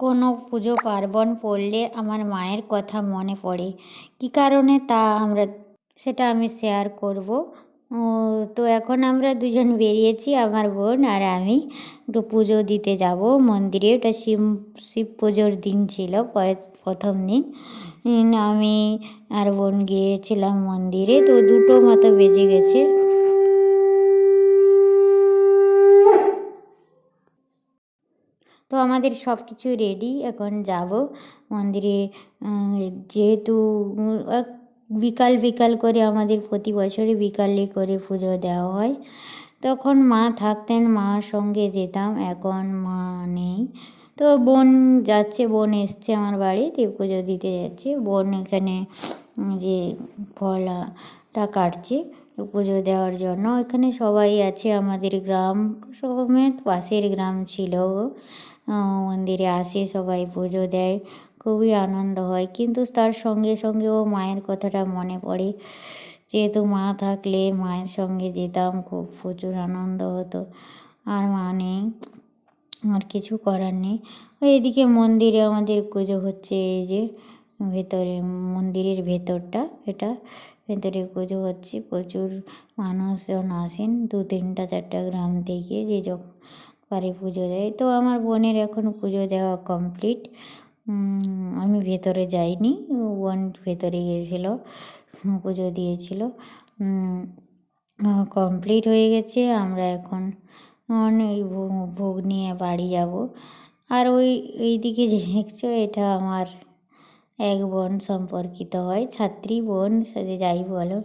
কোনো পুজো পার্বণ পড়লে আমার মায়ের কথা মনে পড়ে। কী কারণে তা আমরা, সেটা আমি শেয়ার করব। তো এখন আমরা দুজন বেরিয়েছি, আমার বোন আর আমি। একটু পুজো দিতে যাব মন্দিরে, ওটা শিব শিব পুজোর দিন ছিল প্রথম দিন। আমি আর বোন গিয়েছিলাম মন্দিরে, তো দুটো মতো বেজে গেছে। তো আমাদের সব কিছু রেডি এখন যাব। মন্দিরে যেহেতু বিকাল বিকাল করে আমাদের প্রতি বছরে বিকালে করে পুজো দেওয়া হয়। তখন মা থাকতেন, মার সঙ্গে যেতাম, এখন মা নেই। তো বোন যাচ্ছে, বোন এসছে আমার বাড়িতে পুজো দিতে যাচ্ছে। বোন এখানে যে ফলটা কাটছে, পুজো দেওয়ার জন্য। এখানে সবাই আছে আমাদের গ্রাম, সমেত পাশের গ্রাম ছিল মন্দিরে আসে সবাই পুজো দেয়, খুবই আনন্দ হয়। কিন্তু তার সঙ্গে সঙ্গে ও মায়ের কথাটা মনে পড়ে, যেহেতু মা থাকলে মায়ের সঙ্গে যেতাম, খুব প্রচুর আনন্দ হতো। আর মা নেই, আর কিছু করার নেই। এদিকে মন্দিরে আমাদের পুজো হচ্ছে, এই যে ভেতরে, মন্দিরের ভেতরটা, এটা ভেতরে পুজো হচ্ছে। প্রচুর মানুষজন আসেন দু তিনটা চারটা গ্রাম থেকে যে যখন পারে পুজো দেয়। তো আমার বোনের এখন পুজো দেওয়া কমপ্লিট আমি ভেতরে যাইনি। বোন ভেতরে গিয়েছিল, পুজো দিয়েছিল। কমপ্লিট হয়ে গেছে। আমরা এখন ভোগ- ভোগ নিয়ে বাড়ি যাব। আর ওই, এই দিকে যে দেখছ, এটা আমার এক বোন সম্পর্কিত হয়, ছাত্রী বোন, সে যাই বলো।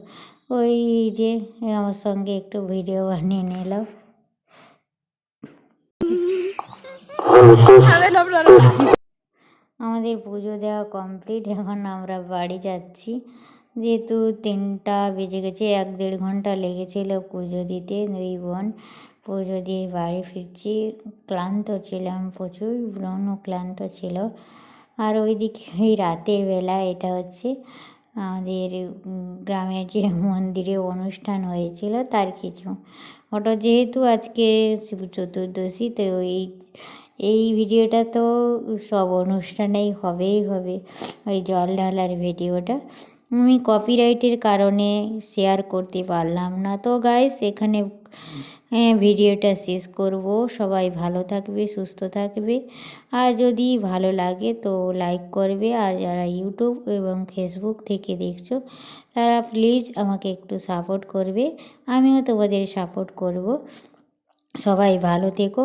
ওই যে আমার সঙ্গে একটু ভিডিও বানিয়ে নিল। আমাদের পুজো দেওয়া কমপ্লিট এখন আমরা বাড়ি যাচ্ছি। যেহেতু তিনটা বেজে গেছে, এক দেড় ঘণ্টা লেগেছিল পুজো দিতে। দুই বোন পুজো দিয়ে বাড়ি ফিরছি। ক্লান্ত ছিলাম প্রচুর ব্রণ ক্লান্ত ছিল। আর ওইদিকে ওই রাতের বেলা এটা হচ্ছে আমাদের গ্রামের যে মন্দিরে অনুষ্ঠান হয়েছিল, তার কিছু। ওটা যেহেতু আজকে চতুর্দশী, তো এই এই ভিডিওটা তো সব অনুষ্ঠানেই হবেই হবে, ওই জল ঢালার ভিডিওটা। আমি কপিরাইটের কারণে শেয়ার করতে পারলাম না। তো গাইস এখানে ভিডিওটা শেষ করব। সবাই ভালো থাকবে, সুস্থ থাকবে। আর যদি ভালো লাগে তো লাইক করবে। আর যারা ইউটিউব এবং ফেসবুক থেকে দেখছ, তারা প্লিজ আমাকে একটু সাপোর্ট করবে। আমিও তোমাদের সাপোর্ট করব। সবাই ভালো থেকো।